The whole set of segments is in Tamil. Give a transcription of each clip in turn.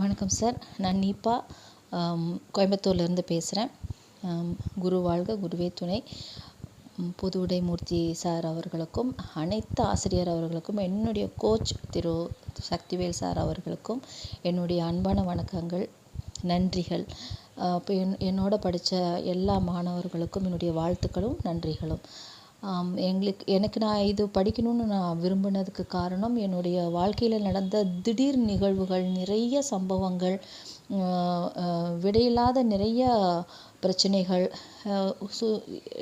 வணக்கம் சார். நான் நீபா கோயம்புத்தூர்லேருந்து பேசுகிறேன் குரு வாழ்க குருவே துணை. புதுவுடை மூர்த்தி சார் அவர்களுக்கும் அனைத்து ஆசிரியர் அவர்களுக்கும் என்னுடைய கோச் திரு சக்திவேல் சார் அவர்களுக்கும் என்னுடைய அன்பான வணக்கங்கள் நன்றிகள். இப்போ என் என்னோட படித்த எல்லா மாணவர்களுக்கும் என்னுடைய வாழ்த்துக்களும் நன்றிகளும். எங்களுக்கு எனக்கு நான் இது படிக்கணும்னு நான் விரும்பினதுக்கு காரணம் என்னுடைய வாழ்க்கையில் நடந்த திடீர் நிகழ்வுகள் நிறைய சம்பவங்கள் விடையில்லாத நிறைய பிரச்சனைகள் சு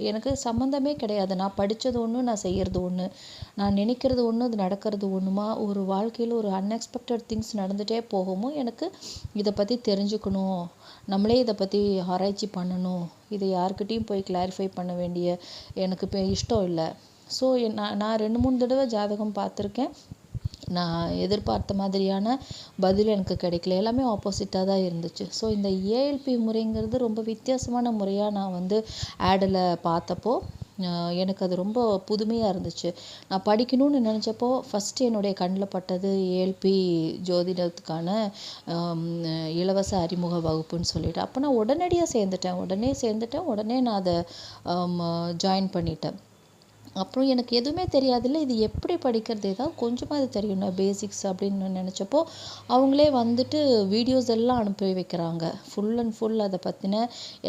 எனக்கு சம்மந்தமே கிடையாது. நான் படித்தது ஒன்று நான் செய்கிறது ஒன்று நான் நினைக்கிறது ஒன்று அது நடக்கிறது ஒன்றுமா ஒரு வாழ்க்கையில் ஒரு அன்எக்ஸ்பெக்டட் திங்ஸ் நடந்துகிட்டே போகவும் எனக்கு இதை பற்றி தெரிஞ்சுக்கணும். நம்மளே இதை பற்றி ஆராய்ச்சி பண்ணணும். இதை யாருக்கிட்டேயும் போய் கிளாரிஃபை பண்ண வேண்டிய எனக்கு இப்போ இஷ்டம் இல்லை. ஸோ நான் நான் ரெண்டு மூணு தடவை ஜாதகம் பார்த்துருக்கேன். நான் எதிர்பார்த்த மாதிரியான பதில் எனக்கு கிடைக்கல. எல்லாமே ஆப்போசிட்டாக தான் இருந்துச்சு. ஸோ இந்த ஏஎல்பி முறைங்கிறது ரொம்ப வித்தியாசமான முறையாக நான் வந்து ஆடில் பார்த்தப்போ எனக்கு அது ரொம்ப புதுமையாக இருந்துச்சு. நான் படிக்கணும்னு நினச்சப்போ ஃபஸ்ட்டு என்னுடைய கண்ணில் பட்டது ஏஎல்பி ஜோதிடத்துக்கான இலவச அறிமுக வகுப்புன்னு சொல்லிட்டு. அப்போ நான் உடனடியாக சேர்ந்துட்டேன். உடனே சேர்ந்துட்டேன். உடனே நான் அதை ஜாயின் பண்ணிட்டேன். அப்புறம் எனக்கு எதுவுமே தெரியாதுல்ல இது எப்படி படிக்கிறது? ஏதாவது கொஞ்சமாவது தெரியணும் பேசிக்ஸ் அப்படின்னு நினச்சப்போ அவங்களே வந்துட்டு வீடியோஸ் எல்லாம் அனுப்பி வைக்கிறாங்க. ஃபுல் அண்ட் ஃபுல் அதை பற்றின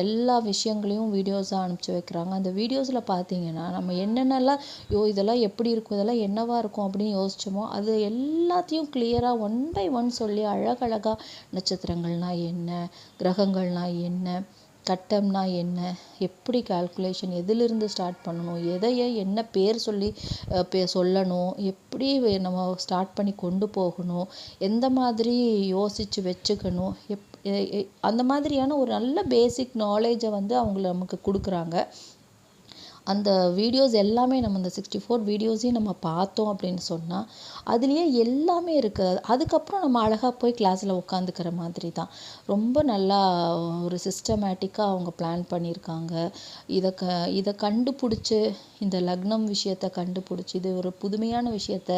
எல்லா விஷயங்களையும் வீடியோஸாக அனுப்பிச்சி வைக்கிறாங்க. அந்த வீடியோஸில் பார்த்தீங்கன்னா நம்ம என்னென்னலாம் யோ இதெல்லாம் எப்படி இருக்கும்? இதெல்லாம் என்னவாக இருக்கும்? அப்படின்னு யோசிச்சோமோ அது எல்லாத்தையும் கிளியராக ஒன் பை ஒன் சொல்லி அழகழகாக நட்சத்திரங்கள்னால் என்ன கிரகங்கள்னால் என்ன கட்டம்னா என்ன? எப்படி கால்குலேஷன் எதிலிருந்து ஸ்டார்ட் பண்ணணும்? எதையை என்ன பேர் சொல்லி பே சொல்லணும்? எப்படி நம்ம ஸ்டார்ட் பண்ணி கொண்டு போகணும்? எந்த மாதிரி யோசித்து வச்சுக்கணும்? எப் அந்த மாதிரியான ஒரு நல்ல பேசிக் நாலேஜை வந்து அவங்க நமக்கு கொடுக்குறாங்க. அந்த வீடியோஸ் எல்லாமே நம்ம இந்த சிக்ஸ்டி ஃபோர் வீடியோஸையும் நம்ம பார்த்தோம் அப்படின்னு சொன்னால் அதுலேயே எல்லாமே இருக்குது அதுக்கப்புறம் நம்ம அழகாக போய் கிளாஸில் உட்காந்துக்கிற மாதிரி தான். ரொம்ப நல்லா ஒரு சிஸ்டமேட்டிக்காக அவங்க பிளான் பண்ணியிருக்காங்க இதை க இதை கண்டுபிடிச்சி இந்த லக்னம் விஷயத்த கண்டுபிடிச்சி இது ஒரு புதுமையான விஷயத்த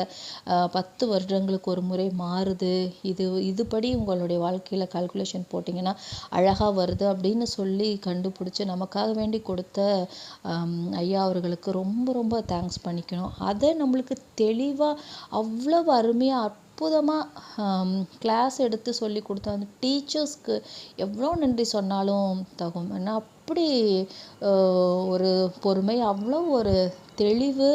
பத்து வருடங்களுக்கு ஒரு முறை மாறுது. இது இதுபடி உங்களுடைய வாழ்க்கையில் கால்குலேஷன் போட்டிங்கன்னா அழகாக வருது அப்படின்னு சொல்லி கண்டுபிடிச்சி நமக்காக வேண்டி கொடுத்த ஐயா அவர்களுக்கு ரொம்ப ரொம்ப தேங்க்ஸ் பண்ணிக்கணும். அதை நம்மளுக்கு தெளிவாக அவ்வளவு அருமையாக அற்புதமாக கிளாஸ் எடுத்து சொல்லி கொடுத்த அந்த டீச்சர்ஸ்க்கு எவ்வளோ நன்றி சொன்னாலும் தகும். ஏன்னா அப்படி ஒரு பொறுமை அவ்வளோ ஒரு தெளிவு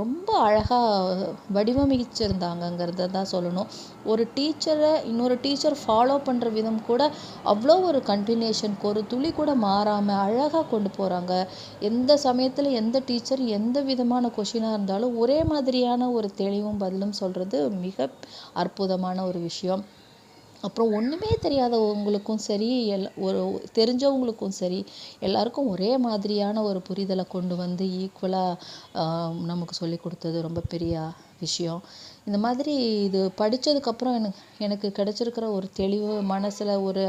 ரொம்ப அழகாக வடிவமைச்சிருந்தாங்கங்கிறத தான் சொல்லணும். ஒரு டீச்சரை இன்னொரு டீச்சர் ஃபாலோ பண்ணுற விதம் கூட அவ்வளோ ஒரு கண்டினியூஷனுக்கு ஒரு துளி கூட மாறாமல் அழகாக கொண்டு போகிறாங்க எந்த சமயத்தில் எந்த டீச்சர் எந்த விதமான கொஷினாக இருந்தாலும் ஒரே மாதிரியான ஒரு தெளிவும் பதிலும் சொல்கிறது மிக அற்புதமான ஒரு விஷயம். அப்புறம் ஒன்றுமே தெரியாதவங்களுக்கும் சரி எல் ஒரு தெரிஞ்சவங்களுக்கும் சரி எல்லாருக்கும் ஒரே மாதிரியான ஒரு புரிதலை கொண்டு வந்து ஈக்குவலாக நமக்கு சொல்லி கொடுத்தது ரொம்ப பெரிய விஷயம். இந்த மாதிரி இது படித்ததுக்கப்புறம் எனக்கு எனக்கு கிடச்சிருக்கிற ஒரு தெளிவு மனசில் ஒரு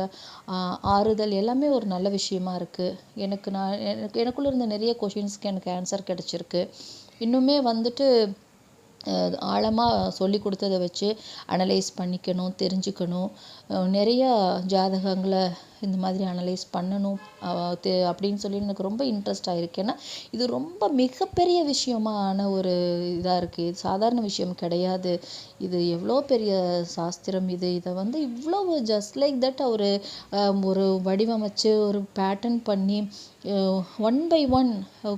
ஆறுதல் எல்லாமே ஒரு நல்ல விஷயமா இருக்குது எனக்கு நான் எனக்கு எனக்குள்ளே இருந்த நிறைய கொஷின்ஸ்க்கு எனக்கு ஆன்சர் கிடச்சிருக்கு. இன்னுமே வந்துட்டு ஆழமாக சொல்லி கொடுத்தத வச்சு அனலைஸ் பண்ணிக்கணும் தெரிஞ்சுக்கணும். நிறையா ஜாதகங்களை இந்த மாதிரி அனலைஸ் பண்ணணும் அப்படின்னு சொல்லி எனக்கு ரொம்ப இன்ட்ரெஸ்ட் இருக்குது ஏன்னா இது ரொம்ப மிகப்பெரிய விஷயமான ஒரு இதாக இருக்குது இது சாதாரண விஷயம் கிடையாது. இது எவ்வளோ பெரிய சாஸ்திரம் இது. இதை வந்து இவ்வளோ ஜஸ்ட் லைக் தட் அவர் ஒரு வடிவமைச்சு ஒரு பேட்டர்ன் பண்ணி ஒன் பை ஒன்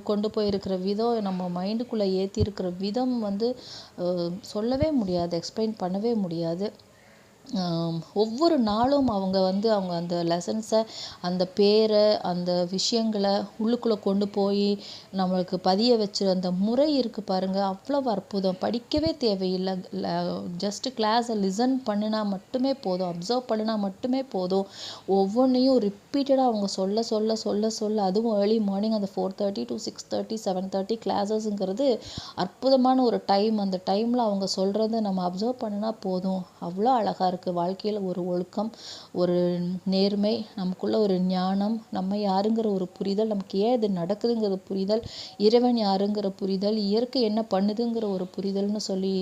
கொண்டு போயிருக்கிற விதம் நம்ம மைண்டுக்குள்ளே ஏற்றிருக்கிற விதம் வந்து சொல்லவே முடியாது எக்ஸ்பிளைன் பண்ணவே முடியாது. ஒவ்வொரு நாளும் அவங்க வந்து அவங்க அந்த லெசன்ஸை அந்த பேரை அந்த விஷயங்களை உள்ளுக்குள்ளே கொண்டு போய் நம்மளுக்கு பதிய வச்சு அந்த முறை இருக்குது பாருங்கள் அவ்வளோ அற்புதம். படிக்கவே தேவையில்லை. ஜஸ்ட்டு கிளாஸை லிசன் பண்ணினா மட்டுமே போதும். அப்சர்வ் பண்ணினா மட்டுமே போதும். ஒவ்வொன்றையும் ரிப்பீட்டடாக அவங்க சொல்ல சொல்ல சொல்ல சொல்ல அதுவும் ஏர்லி மார்னிங் அந்த four thirty to six thirty seven thirty கிளாஸஸ்ங்கிறது அற்புதமான ஒரு டைம் அந்த டைமில் அவங்க சொல்கிறத நம்ம அப்சர்வ் பண்ணினா போதும். அவ்வளோ அழகாக இருக்கும் இருக்குது வாழ்க்கையில் ஒரு ஒழுக்கம் ஒரு நேர்மை நமக்குள்ள ஒரு ஞானம் நம்ம யாருங்கிற ஒரு புரிதல் நமக்கு ஏன் இது நடக்குதுங்கிற புரிதல் இறைவன் யாருங்கிற புரிதல் இயற்கை என்ன பண்ணுதுங்கிற ஒரு புரிதல்னு சொல்லி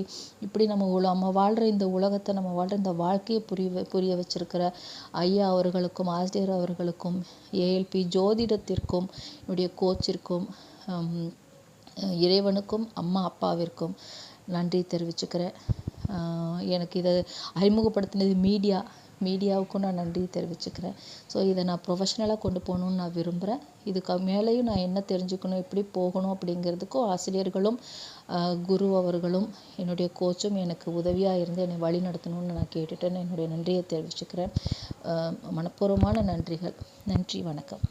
இப்படி நம்ம உல நம்ம வாழ்கிற இந்த உலகத்தை நம்ம வாழ்கிற இந்த வாழ்க்கையை புரிய புரிய வச்சிருக்கிற ஐயா அவர்களுக்கும் ஆசிரியர் அவர்களுக்கும் ஏஎல்பி ஜோதிடத்திற்கும் என்னுடைய கோச்சிற்கும் ஹம், இறைவனுக்கும் அம்மா அப்பாவிற்கும் நன்றி தெரிவிச்சுக்கிறேன். எனக்கு இதை அறிமுகப்படுத்தினது மீடியா மீடியாவுக்கும் நான் நன்றி தெரிவிச்சுக்கிறேன். ஸோ இதை நான் ப்ரொஃபஷ்னலாக கொண்டு போகணுன்னு நான் விரும்புகிறேன் இதுக்கு மேலேயும் நான் என்ன தெரிஞ்சுக்கணும் எப்படி போகணும் அப்படிங்கிறதுக்கும் ஆசிரியர்களும் குரு அவர்களும் என்னுடைய கோச்சும் எனக்கு உதவியாக இருந்து என்னை வழி நடத்தணும்னு நான் கேட்டுட்டு நான் என்னுடைய நன்றியை தெரிவிச்சுக்கிறேன். மனப்பூர்வமான நன்றிகள். நன்றி வணக்கம்.